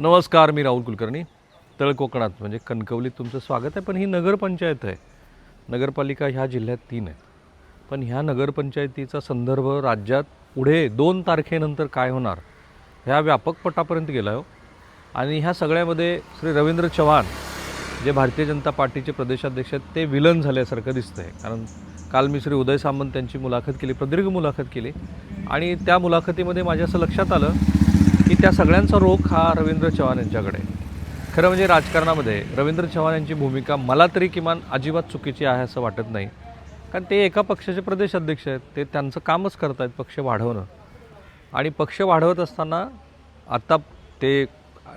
नमस्कार मी राहुल कुलकर्णी. तळ कोकणात म्हणजे कणकवलीत तुमचं स्वागत आहे पण ही नगरपंचायत आहे. नगरपालिका ह्या जिल्ह्यात तीन आहेत पण ह्या नगरपंचायतीचा संदर्भ राज्यात पुढे दोन तारखेनंतर काय होणार ह्या व्यापक पटापर्यंत गेला हो. आणि ह्या सगळ्यामध्ये श्री रवींद्र चव्हाण जे भारतीय जनता पार्टीचे प्रदेशाध्यक्ष आहेत ते विलन झाल्यासारखं दिसतं आहे कारण काल मी श्री उदय सामंत यांची मुलाखत केली प्रदीर्घ मुलाखत केली. आणि त्या मुलाखतीमध्ये माझ्या असं लक्षात आलं की त्या सगळ्यांचा रोख हा रवींद्र चव्हाण यांच्याकडे. खरं म्हणजे राजकारणामध्ये रवींद्र चव्हाण यांची भूमिका मला तरी किमान अजिबात चुकीची आहे असं वाटत नाही. कारण ते एका पक्षाचे प्रदेश अध्यक्ष आहेत. ते त्यांचं कामच करत आहेत पक्ष वाढवणं. आणि पक्ष वाढवत असताना आत्ता ते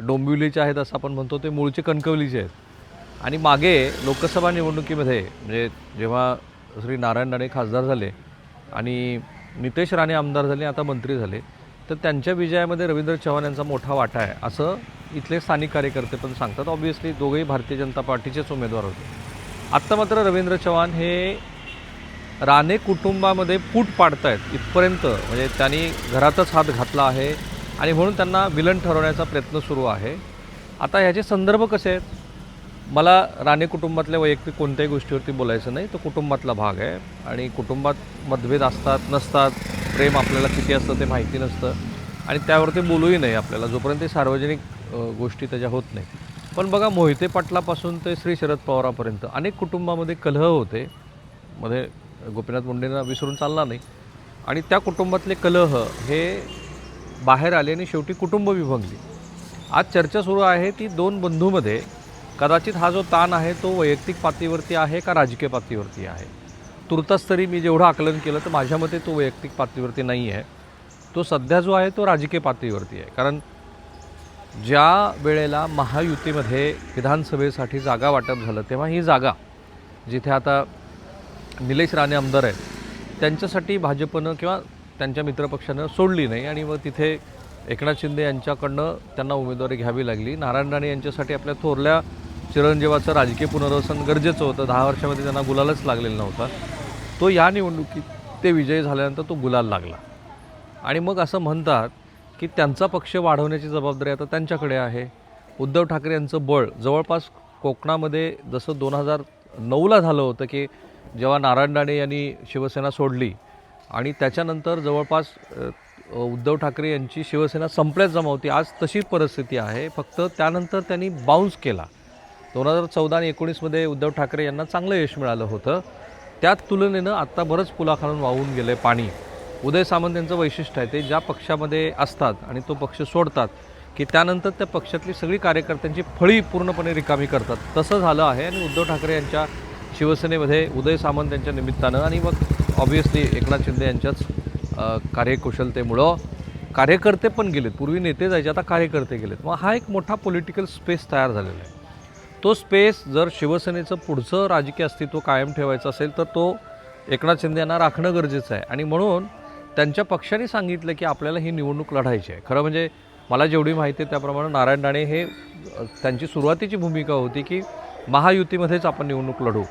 डोंबिवलीचे आहेत असं आपण म्हणतो ते मूळचे कणकवलीचे आहेत. आणि मागे लोकसभा निवडणुकीमध्ये म्हणजे जेव्हा श्री नारायण राणे खासदार झाले आणि नितेश राणे आमदार झाले आता मंत्री झाले तर त्यांच्या विजयामध्ये रवींद्र चव्हाण यांचा मोठा वाटा आहे असं इथले स्थानिक कार्यकर्ते पण सांगतात. ऑब्व्हियसली दोघेही भारतीय जनता पार्टीचेच उमेदवार होते. आत्ता मात्र रवींद्र चव्हाण हे राणे कुटुंबामध्ये फूट पाडत आहेत इथपर्यंत. म्हणजे त्यांनी घरातच हात घातला आहे आणि म्हणून त्यांना विलन ठरवण्याचा प्रयत्न सुरू आहे. आता ह्याचे संदर्भ कसे आहेत? मला राणे कुटुंबातल्या वैयक्तिक कोणत्याही गोष्टीवरती बोलायचं नाही तो कुटुंबातला भाग आहे. आणि कुटुंबात मतभेद असतात नसतात प्रेम आपल्याला किती असतं ते माहिती नसतं. आणि त्यावरती बोलूही नाही आपल्याला. जोपर्यंत ते सार्वजनिक गोष्टी त्याच्या होत नाही. पण बघा मोहिते पाटलापासून ते श्री शरद पवारापर्यंत अनेक कुटुंबामध्ये कलह होते. मध्ये गोपीनाथ मुंडेंना विसरून चालला नाही. आणि त्या कुटुंबातले कलह हे बाहेर आले आणि शेवटी कुटुंब विभंगली. आज चर्चा सुरू आहे ती दोन बंधूमध्ये. कदाचित हा जो ताण आहे तो वैयक्तिक पातळीवरती आहे का राजकीय पातळीवरती आहे? तुर्तास तरी मी जेवढं आकलन केलं तर माझ्या मते तो वैयक्तिक पातळीवरती नाही आहे. तो सध्या जो आहे तो राजकीय पातळीवरती आहे. कारण ज्या वेळेला महायुतीमध्ये विधानसभेसाठी जागा वाटप झालं तेव्हा ही जागा जिथे आता निलेश राणे आमदार आहेत त्यांच्यासाठी भाजपनं किंवा त्यांच्या मित्रपक्षानं सोडली नाही आणि मग तिथे एकनाथ शिंदे यांच्याकडनं त्यांना उमेदवारी घ्यावी लागली. नारायण राणे यांच्यासाठी आपल्या थोरल्या चिरंजीवाचं राजकीय पुनर्वसन गरजेचं होतं. दहा वर्षामध्ये त्यांना गुलालच लागलेलं नव्हता. तो या निवडणुकीत ते विजयी झाल्यानंतर तो गुलाल लागला. आणि मग असं म्हणतात की त्यांचा पक्ष वाढवण्याची जबाबदारी आता त्यांच्याकडे आहे. उद्धव ठाकरे यांचं बळ जवळपास कोकणामध्ये जसं दोन हजार नऊला झालं होतं की जेव्हा नारायण राणे यांनी शिवसेना सोडली आणि त्याच्यानंतर जवळपास उद्धव ठाकरे यांची शिवसेना संपल्यात जमा होती. आज तशी परिस्थिती आहे. फक्त त्यानंतर त्यांनी बाउन्स केला. दोन हजार चौदा आणि एकोणीसमध्ये उद्धव ठाकरे यांना चांगलं यश मिळालं होतं. त्यात तुलनेनं आत्ता बरंच पुलाखालून वाहून गेलं आहे पाणी. उदय सामंत यांचं वैशिष्ट्य आहे ते ज्या पक्षामध्ये असतात आणि तो पक्ष सोडतात की त्यानंतर त्या पक्षातली सगळी कार्यकर्त्यांची फळी पूर्णपणे रिकामी करतात. तसं झालं आहे आणि उद्धव ठाकरे यांच्या शिवसेनेमध्ये उदय सामंत यांच्या निमित्तानं आणि मग ऑब्व्हियसली एकनाथ शिंदे यांच्याच कार्यकुशलतेमुळं कार्यकर्ते पण गेलेत. पूर्वी नेते जायचे आता कार्यकर्ते गेलेत. मग हा एक मोठा पॉलिटिकल स्पेस तयार झालेला आहे. तो स्पेस जर शिवसेनेचं पुढचं राजकीय अस्तित्व कायम ठेवायचं असेल तर तो एकनाथ शिंदे यांना राखणं गरजेचं आहे. आणि म्हणून त्यांच्या पक्षाने सांगितलं की आपल्याला ही निवडणूक लढायची आहे. खरं म्हणजे मला जेवढी माहिती आहे त्याप्रमाणे नारायण राणे हे त्यांची सुरुवातीची भूमिका होती की महायुतीमध्येच आपण निवडणूक लढू.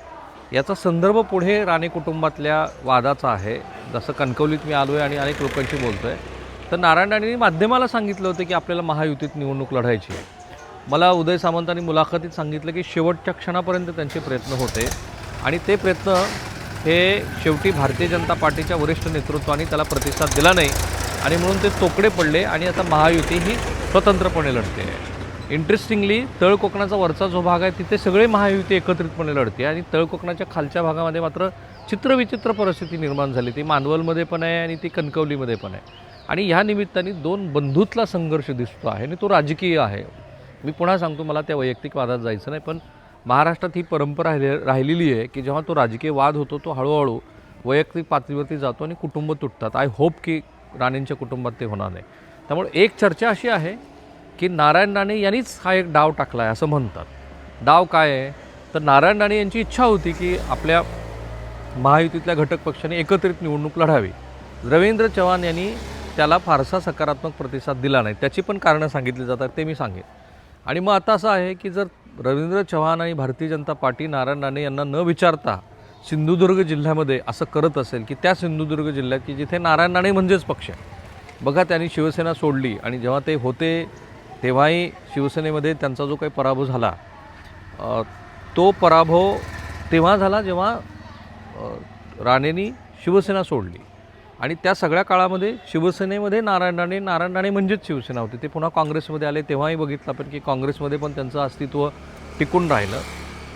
याचा संदर्भ पुढे राणे कुटुंबातल्या वादाचा आहे. जसं कणकवलीत मी आलो आहे आणि अनेक लोकांशी बोलतो आहे तर नारायण राणेंनी माध्यमाला सांगितलं होतं की आपल्याला महायुतीत निवडणूक लढायची आहे. मला उदय सामंतांनी मुलाखतीत सांगितलं की शेवटच्या क्षणापर्यंत त्यांचे प्रयत्न होते. आणि ते प्रयत्न हे शेवटी भारतीय जनता पार्टीच्या वरिष्ठ नेतृत्वाने त्याला प्रतिसाद दिला नाही. आणि म्हणून ते तोकडे पडले आणि आता महायुती ही स्वतंत्रपणे लढते. इंटरेस्टिंगली तळ कोकणाचा वरचा जो भाग आहे तिथे सगळे महायुती एकत्रितपणे लढते. आणि तळ कोकणाच्या खालच्या भागामध्ये मात्र चित्रविचित्र परिस्थिती निर्माण झाली. ती मानवलमध्ये पण आहे आणि ती कणकवलीमध्ये पण आहे. आणि ह्या निमित्ताने दोन बंधुतला संघर्ष दिसतो आहे आणि तो राजकीय आहे. मी पुन्हा सांगतो मला त्या वैयक्तिक वादात जायचं नाही पण महाराष्ट्रात ही परंपरा राहिले राहिलेली आहे की जेव्हा तो राजकीय वाद होतो तो हळूहळू वैयक्तिक पातळीवरती जातो आणि कुटुंब तुटतात. आय होप की राणेंच्या कुटुंबात ते होणार नाही. त्यामुळे एक चर्चा अशी आहे की नारायण राणे यांनीच हा एक डाव टाकला आहे असं म्हणतात. डाव काय आहे? तर नारायण राणे यांची इच्छा होती की आपल्या महायुतीतल्या घटक पक्षाने एकत्रित निवडणूक लढावी. रवींद्र चव्हाण यांनी त्याला फारसा सकारात्मक प्रतिसाद दिला नाही. त्याची पण कारणं सांगितली जातात ते मी सांगेन. आणि मग आता असं आहे की जर रवींद्र चव्हाण आणि भारतीय जनता पार्टी नारायण राणे यांना न विचारता सिंधुदुर्ग जिल्ह्यामध्ये असं करत असेल की त्या सिंधुदुर्ग जिल्ह्यात की जिथे नारायण राणे म्हणजेच पक्ष आहे. बघा त्यांनी शिवसेना सोडली आणि जेव्हा ते होते तेव्हाही शिवसेनेमध्ये त्यांचा जो काही पराभव झाला तो पराभव तेव्हा झाला जेव्हा राणेंनी शिवसेना सोडली. आणि त्या सगळ्या काळामध्ये शिवसेनेमध्ये नारायण राणे नारायण राणे म्हणजेच शिवसेना होती. ते पुन्हा काँग्रेसमध्ये आले तेव्हाही बघितलं आपण की काँग्रेसमध्ये पण त्यांचं अस्तित्व टिकून राहिलं.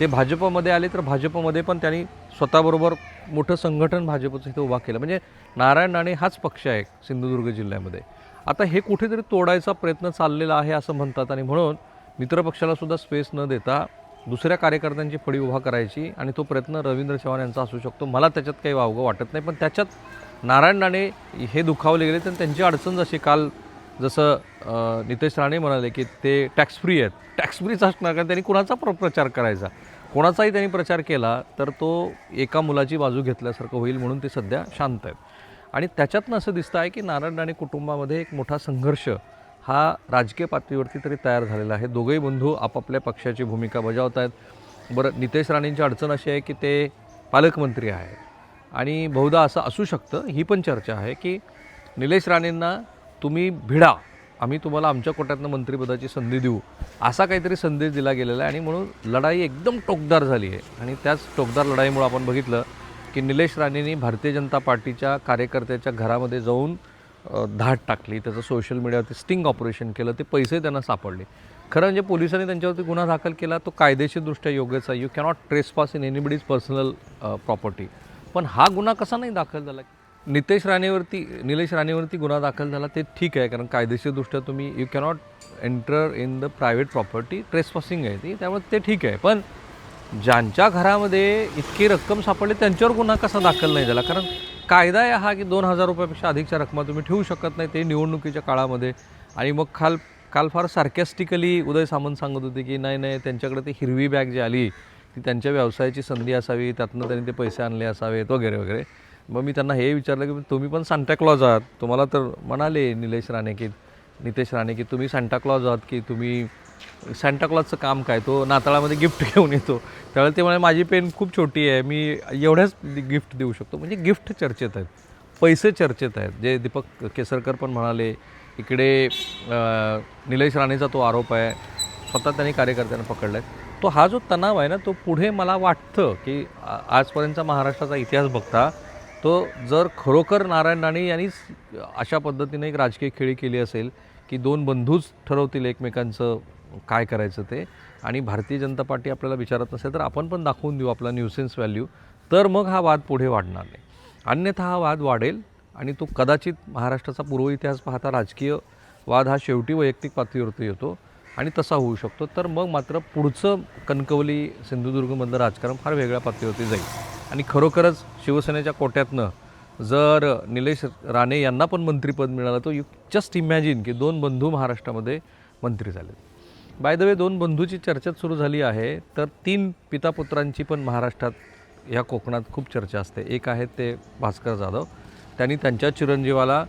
ते भाजपमध्ये आले तर भाजपमध्ये पण त्यांनी स्वतःबरोबर मोठं संघटन भाजपचं इथे उभा केलं. म्हणजे नारायण राणे हाच पक्ष आहे सिंधुदुर्ग जिल्ह्यामध्ये. आता हे कुठेतरी तोडायचा प्रयत्न चाललेला आहे असं म्हणतात आणि म्हणून मित्रपक्षालासुद्धा स्पेस न देता दुसऱ्या कार्यकर्त्यांची फळी उभा करायची आणि तो प्रयत्न रवींद्र चव्हाण यांचा असू शकतो. मला त्याच्यात काही वावगं वाटत नाही पण त्याच्यात नारायण राणे हे दुखावले गेले तर त्यांची अडचण जशी काल जसं नितेश राणे म्हणाले की ते टॅक्स फ्री आहेत. टॅक्स फ्रीच असणार कारण त्यांनी कुणाचा प्र प्रचार करायचा? कोणाचाही त्यांनी प्रचार केला तर तो एका मुलाची बाजू घेतल्यासारखं होईल म्हणून ते सध्या शांत आहेत. आणि त्याच्यातनं असं दिसतं आहे की नारायण राणे कुटुंबामध्ये एक मोठा संघर्ष हा राजकीय पातळीवरती तरी तयार झालेला आहे. दोघेही बंधू आपापल्या पक्षाची भूमिका बजावत आहेत बरं नितेश राणेंची अडचण अशी आहे की ते पालकमंत्री आहे आणि बहुधा असं असू शकतं ही पण चर्चा आहे की निलेश राणेंना तुम्ही भिडा आम्ही तुम्हाला आमच्या कोट्यातनं मंत्रिपदाची संधी देऊ असा काहीतरी संदेश दिला गेलेला आहे आणि म्हणून लढाई एकदम टोकदार झाली आहे. आणि त्याच टोकदार लढाईमुळे आपण बघितलं की निलेश राणेंनी भारतीय जनता पार्टीच्या कार्यकर्त्याच्या घरामध्ये जाऊन धाट धाड टाकली त्याचं सोशल मीडियावरती स्टिंग ऑपरेशन केलं ते पैसे त्यांना सापडले. खरं म्हणजे पोलिसांनी त्यांच्यावरती गुन्हा दाखल केला तो कायदेशीरदृष्ट्या योग्यच आहे. You cannot trespass in anybody's personal property पण हा गुन्हा कसा नाही दाखल झाला? नितेश राणेवरती निलेश राणेवरती गुन्हा दाखल झाला ते ठीक आहे कारण कायदेशीरदृष्ट्या तुम्ही you cannot enter in the private property trespassing आहे ती त्यामुळे ते ठीक आहे. पण ज्यांच्या घरामध्ये इतकी रक्कम सापडली त्यांच्यावर गुन्हा कसा दाखल नाही झाला? कारण कायदा आहे हा की दोन हजार रुपयापेक्षा अधिकच्या रकमा तुम्ही ठेवू शकत नाही ते निवडणुकीच्या काळामध्ये. आणि मग खाल काल फार सार्कॅस्टिकली उदय सामंत सांगत होते की नाही नाही त्यांच्याकडे ती हिरवी बॅग जी आली ती त्यांच्या व्यवसायाची संधी असावी त्यातनं त्यांनी ते पैसे आणले असावेत वगैरे वगैरे. मग मी त्यांना हे विचारलं की तुम्ही पण सांताक्लॉज आहात. तुम्हाला तर म्हणाले निलेश राणे की नितेश राणे की तुम्ही सांताक्लॉज आहात की तुम्ही सांताक्लॉजचं काम काय? तो नाताळामध्ये गिफ्ट घेऊन येतो. त्यावेळेला ते म्हणाले माझी पेन खूप छोटी आहे मी एवढ्याच गिफ्ट देऊ शकतो. म्हणजे गिफ्ट चर्चेत आहेत. पैसे चर्चेत आहेत. जे दीपक केसरकर पण म्हणाले इकडे निलेश राणेचा तो आरोप आहे. स्वतः त्यांनी कार्यकर्त्यांना पकडला आहे तो हा जो तणाव आहे ना तो पुढे मला वाटतं की आजपर्यंतचा महाराष्ट्राचा इतिहास बघता तो जर खरोखर नारायण राणे यांनीच अशा पद्धतीने एक राजकीय खेळी केली असेल की दोन बंधूच ठरवतील एकमेकांचं काय करायचं ते आणि भारतीय जनता पार्टी आपल्याला विचारत नसेल तर आपण पण दाखवून देऊ आपला न्यूसेन्स व्हॅल्यू तर मग हा वाद पुढे वाढणार नाही. अन्यथा हा वाद वाढेल आणि तो कदाचित महाराष्ट्राचा पूर्व इतिहास पाहता राजकीय वाद हा शेवटी वैयक्तिक पातळीवरती येतो. आणि तसा होऊ शकतो. तर मग मात्र पुढचं कणकवली सिंधुदुर्गमधलं राजकारण फार वेगळ्या पातळीवरती जाईल. आणि खरोखरच शिवसेनेच्या कोट्यातनं जर निलेश राणे यांना पण मंत्रिपद मिळालं तर यू जस्ट इमॅजिन की दोन बंधू महाराष्ट्रामध्ये मंत्री झाले. बाय द वे दोन बंधूची चर्चाच सुरू झाली आहे तर तीन पितापुत्रांची पण महाराष्ट्रात ह्या कोकणात खूप चर्चा असते. एक आहेत ते भास्कर जाधव. त्यांनी त्यांच्या चिरंजीवाला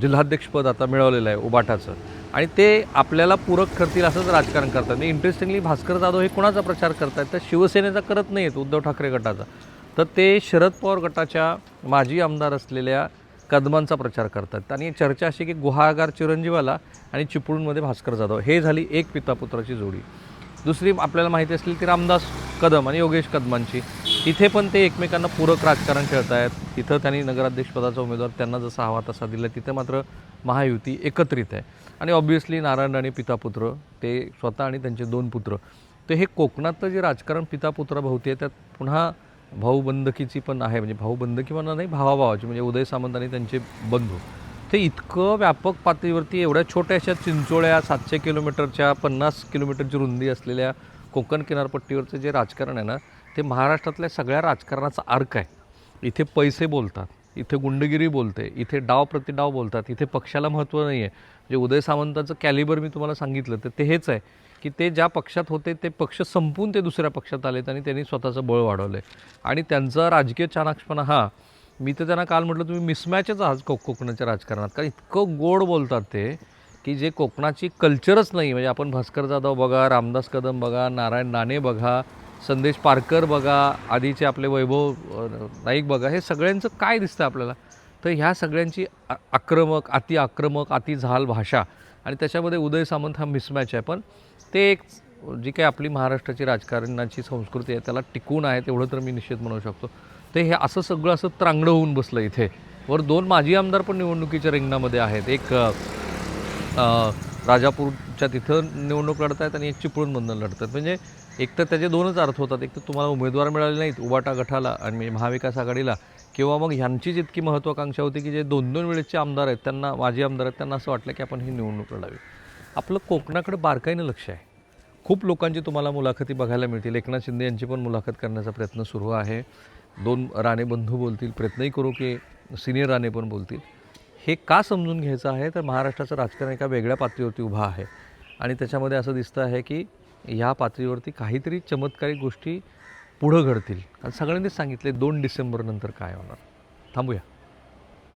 जिल्हाध्यक्षपद आता मिळवलेलं आहे उबाटाचं. आणि ते आपल्याला पूरक ठरतील असंच राजकारण करतात. आणि इंटरेस्टिंगली भास्कर जाधव हे कोणाचा प्रचार करतात तर शिवसेनेचा करत नाही आहेत उद्धव ठाकरे गटाचा. तर ते शरद पवार गटाच्या माजी आमदार असलेल्या कदमांचा प्रचार करतात. आणि चर्चा अशी की गुहागार चिरंजीवाला आणि चिपळूणमध्ये भास्कर जाधव. हे झाली एक पितापुत्राची जोडी. दुसरी आपल्याला माहिती असली ती रामदास कदम आणि योगेश कदमांची. तिथे पण ते एकमेकांना पूरक राजकारण खेळत आहेत तिथं त्यांनी नगराध्यक्षपदाचा उमेदवार त्यांना जसा हवा तसा दिला. तिथे मात्र महायुती एकत्रित आहे. आणि ऑब्व्हियसली नारायण राणे पितापुत्र ते स्वतः आणि त्यांचे दोन पुत्र. तर हे कोकणातलं जे राजकारण पितापुत्राभोवती आहे त्यात पुन्हा भाऊबंदकीची पण आहे. म्हणजे भाऊबंदकी म्हणा नाही भावाभावाची म्हणजे उदय सामंत आणि त्यांचे बंधू. ते इतकं व्यापक पातळीवरती एवढ्या छोट्याशा चिंचोळ्या सातशे किलोमीटरच्या पन्नास किलोमीटरची रुंदी असलेल्या कोकण किनारपट्टीवरचं जे राजकारण आहे ना ते महाराष्ट्रातल्या सगळ्या राजकारणाचा अर्क आहे. इथे पैसे बोलतात इथे गुंडगिरी बोलते इथे डाव प्रतिडाव बोलतात इथे पक्षाला महत्त्व नाही आहे म्हणजे उदय सामंतांचं कॅलिबर मी तुम्हाला सांगितलं तर ते हेच आहे की ते ज्या पक्षात होते ते पक्ष संपून ते दुसऱ्या पक्षात आलेत आणि त्यांनी स्वतःचं बळ वाढवलं आहे आणि त्यांचा राजकीय चाणाक्षपणा हा मी तर त्यांना काल म्हटलं तुम्ही मिसमॅचच आहात को कोकणाच्या राजकारणात. कारण इतकं गोड बोलतात ते की जे कोकणाची कल्चरच नाही म्हणजे आपण भास्कर जाधव बघा रामदास कदम बघा नारायण नाणे बघा संदेश पारकर बघा आधीचे आपले वैभव नाईक बघा हे सगळ्यांचं काय दिसतं आपल्याला? तर ह्या सगळ्यांची आ- आक्रमक अति आक्रमक अति झाल भाषा आणि त्याच्यामध्ये उदय सामंत हा मिसमॅच आहे. पण ते एक जी काही आपली महाराष्ट्राची राजकारणाची संस्कृती आहे त्याला टिकून आहे तेवढं तर मी निश्चित म्हणू शकतो. ते हे असं सगळं असं त्रांगडं होऊन बसलं इथे. वर दोन माजी आमदार पण निवडणुकीच्या रिंगणामध्ये आहेत. एक राजापूरच्या तिथं निवडणूक लढत आहेत आणि एक चिपळूणमधून लढतात. म्हणजे एक तर त्याचे दोनच अर्थ होतात. एक तर तुम्हाला उमेदवार मिळाले नाहीत उबाटा गटाला आणि महाविकास आघाडीला. किंवा मग ह्यांचीच इतकी महत्त्वाकांक्षा होती की जे दोन दोन वेळेचे आमदार आहेत त्यांना माजी आमदार आहेत त्यांना असं वाटलं की आपण ही निवडणूक लढावी. आपलं कोकणाकडे बारकाईनं लक्ष आहे. खूप लोकांची तुम्हाला मुलाखती बघायला मिळतील. एकनाथ शिंदे यांची पण मुलाखत करण्याचा प्रयत्न सुरू आहे. दोन राणे बंधू बोलतील प्रयत्नही करू की सिनियर राणे पण बोलतील. हे का समजून घ्यायचं आहे? तर महाराष्ट्राचं राजकारण एका वेगळ्या पातळीवरती उभा आहे. आणि त्याच्यामध्ये असं दिसतं आहे की ह्या पातळीवरती काहीतरी चमत्कारिक गोष्टी पुढं घडतील. कारण सगळ्यांनीच सांगितले दोन डिसेंबरनंतर काय होणार. थांबूया.